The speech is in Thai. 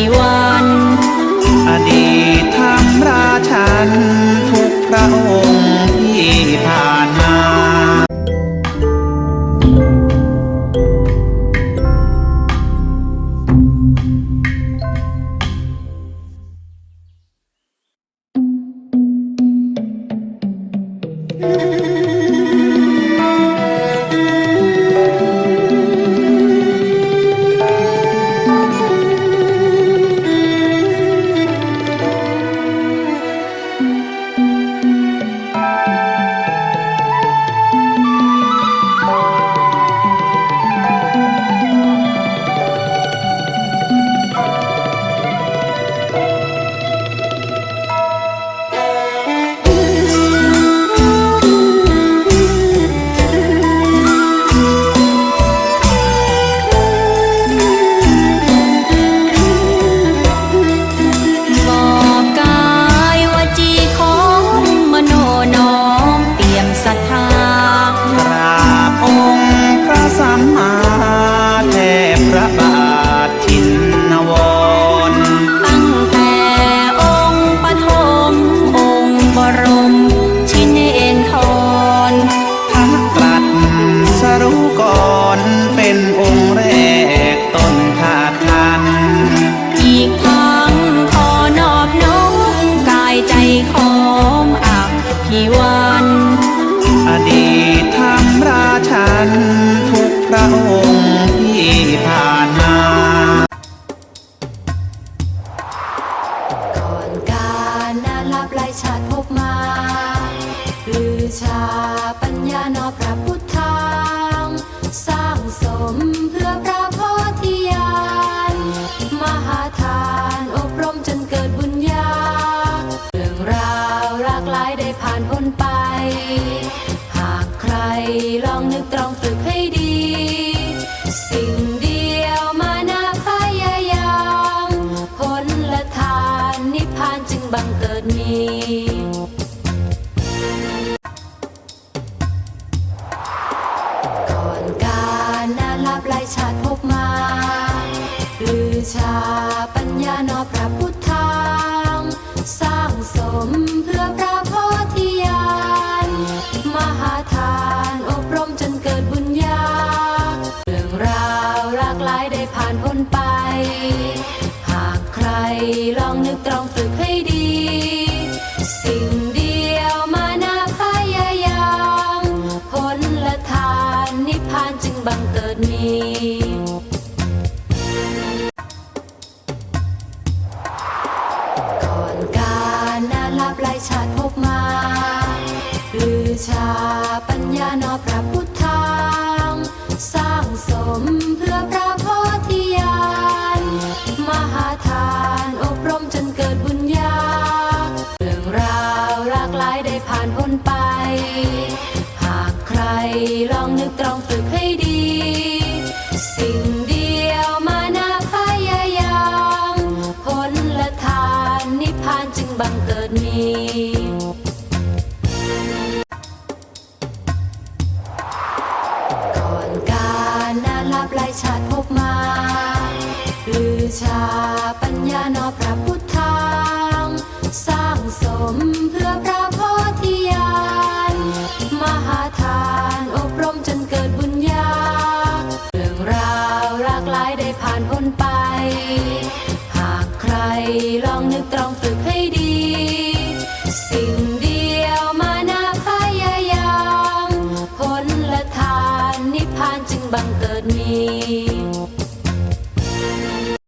ี่วัน อดีตทำราชัน ทุกพระองค์ที่ผ่านมา ททินนวรตั้งแต่องค์ปฐมองค์บรม ชินเอนทรพักตรัสสรู้ก่อนเป็นองค์แรกต้นธาตุทันอีกทั้งขอนอบน้อมกายใจของอักพิวัน ชาปัญญานอพระพุทธางสร้างสมเพื่อพระโพธิญาณมหาทานอบรมจนเกิดบุญญา เรื่องราวหลากหลายได้ผ่านพ้นไป หากใครลองนึกตรองตรึกให้ดี สิ่งเดียวมานาพยายามผลละทานนิพพานจึงบังเกิดมี ลื สมเพื่อพระโพธิญาณมหาทานอบรมจนเกิดบุญญา เรื่องราวหลากหลายได้ผ่านพ้นไป หากใครลองนึกตรองตรึกให้ดี สิ่งเดียวมานาพยายามผลละทานนิพพานจึงบังเกิดมี feel